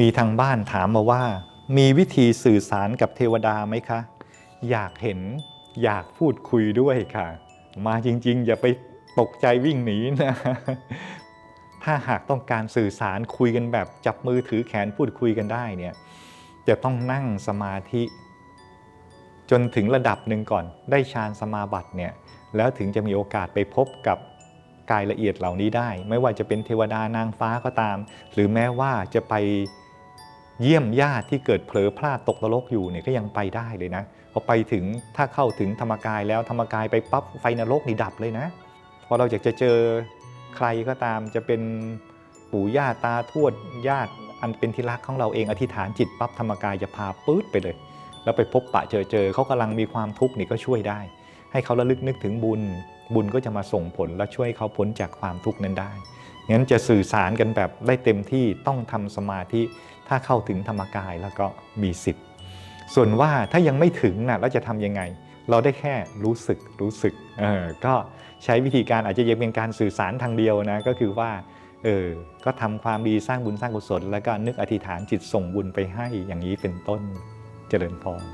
มีทางบ้านถามมาว่า มีวิธีสื่อสารกับเทวดาไหมคะ อยากเห็นอยากพูดคุยด้วยค่ะ มาจริง ๆ อย่าไปตกใจวิ่งหนีนะ ถ้าหากต้องการสื่อสารคุยกันแบบจับมือถือแขนพูดคุยกันได้เนี่ยจะต้องนั่งสมาธิ จนถึงระดับหนึ่งก่อน ได้ฌานสมาบัติเนี่ยแล้วถึงจะมีโอกาสไปพบกับกายละเอียดเหล่านี้ได้ ไม่ว่าจะเป็นเทวดานางฟ้าก็ตาม หรือแม้ว่าจะไป เยี่ยมญาติที่เกิดเผลอพลาดตกนรกอยู่เนี่ยก็ยังไปได้เลยนะพอไปถึงถ้าเข้าถึงธรรมกายแล้วธรรมกายไปปั๊บไฟนรกนี่ดับเลยนะพอเราอยากจะเจอใครก็ตามจะเป็นปู่ย่าตาทวดญาติอันเป็นที่รักของเราเองอธิษฐานจิตปั๊บธรรมกายจะพาปื๊ดไปเลย แล้วไปพบปะเจอเจอเขากำลังมีความทุกข์นี่ก็ช่วยได้ ให้เขาระลึกนึกถึงบุญ บุญก็จะมาส่งผลและช่วยเขาพ้นจากความทุกข์นั้นได้ งั้นจะสื่อสารกันแบบได้เต็มที่ต้องทำสมาธิ ถ้าเข้าถึงธรรมกายแล้วก็มีสิทธิ์ ส่วนว่าถ้ายังไม่ถึงนะเราจะทำยังไง เราได้แค่รู้สึกรู้สึกเออก็ใช้วิธีการอาจจะยังเป็นการสื่อสารทางเดียวนะก็คือว่าเออก็ทำความดีสร้างบุญสร้างกุศล แล้วก็นึกอธิษฐานจิตส่งบุญไปให้อย่างนี้เป็นต้นเจริญพร